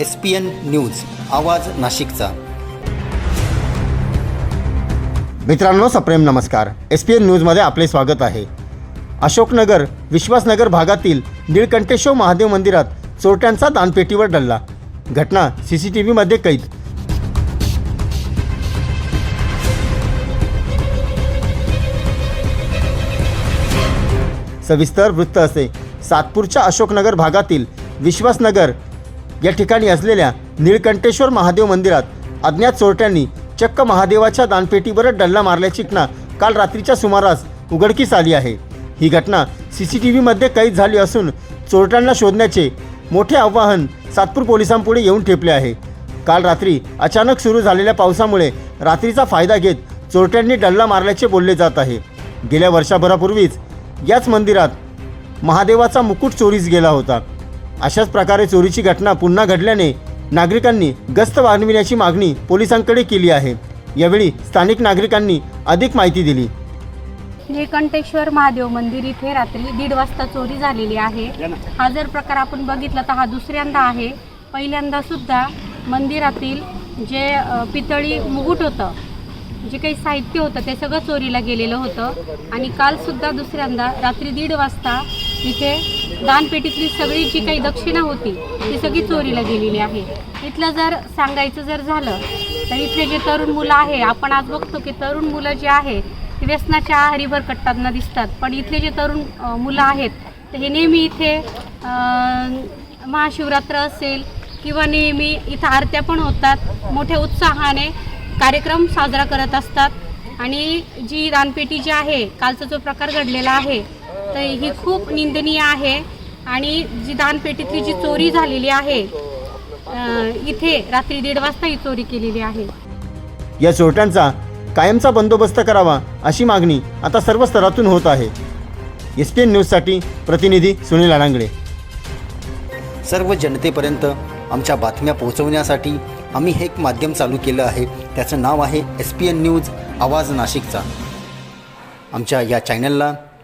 S P N news आवाज नाशिकचा. मित्रांनो सप्रेम नमस्कार. एस पी एन न्यूजमध्ये आपले स्वागत आहे. अशोकनगर विश्वासनगर भागातील निळकंठेश्वर महादेव मंदिरात चोरट्यांचा दानपेटीवर डल्ला. घटना सी सी टी व्हीमध्ये कैद. सविस्तर वृत्त असे. सातपूरच्या अशोकनगर भागातील विश्वासनगर या ठिकाणी असलेल्या निळकंठेश्वर महादेव मंदिरात अज्ञात चोरट्यांनी चक्क महादेवाच्या दानपेटीवर डल्ला मारल्याची घटना काल रात्रीच्या सुमारास उघडकीस आली आहे. ही घटना सी सी टी व्हीमध्ये कैद झाली असून चोरट्यांना शोधण्याचे मोठे आव्हान सातपूर पोलिसांपुढे येऊन ठेपले आहे. काल रात्री अचानक सुरू झालेल्या पावसामुळे रात्रीचा फायदा घेत चोरट्यांनी डल्ला मारल्याचे बोलले जात आहे. गेल्या वर्षभरापूर्वीच याच मंदिरात महादेवाचा मुकुट चोरीस गेला होता. अशाच प्रकारे चोरीची घटना पुन्हा घडल्याने नागरिकांनी गस्त वाढविण्याची मागणी पोलिसांकडे केली आहे. यावेळी स्थानिक नागरिकांनी अधिक माहिती दिली. निळकंठेश्वर महादेव मंदिर इथे रात्री दीड वाजता चोरी झालेली आहे. हा जर प्रकार आपण बघितला तर हा दुसऱ्यांदा आहे. पहिल्यांदा सुद्धा मंदिरातील जे पितळी मुकुट होतं जे काही साहित्य होतं ते सगळं चोरीला गेलेलं होतं. आणि कालसुद्धा दुसऱ्यांदा रात्री दीड वाजता इथे दानपेटीतली सगळी जी काही दक्षिणा होती ती सगळी चोरीला गेलेली आहे. इथलं जर सांगायचं जर झालं तर इथले जे तरुण मुलं आहे आपण आज बघतो की तरुण मुलं जे आहे ते व्यसनाच्या आहारी भरकटताना दिसतात. पण इथले जे तरुण मुलं आहेत तर हे नेहमी इथे महाशिवरात्र असेल किंवा नेहमी इथं आरत्या पण होतात मोठ्या उत्साहाने कार्यक्रम साजरा करत असतात. आणि जी दानपेटी जी आहे कालचा जो प्रकार घडलेला आहे तर ही खूप निंदनीय आहे. आणि जी दानपेटीतली जी चोरी झालेली आहे इथे रात्री दीड वाजता ही चोरी केलेली आहे. या चोरट्यांचा कायमचा बंदोबस्त करावा अशी मागणी आता सर्व स्तरातून होत आहे. एस पी एन न्यूजसाठी प्रतिनिधी सुनील अडांगडे सर्व जनतेपर्यंत आमच्या बातम्या पोहोचवण्यासाठी आम्ही हे एक माध्यम चालू केलं आहे. त्याचं नाव आहे एस पी एन न्यूज आवाज नाशिकचा. आमच्या या चॅनलला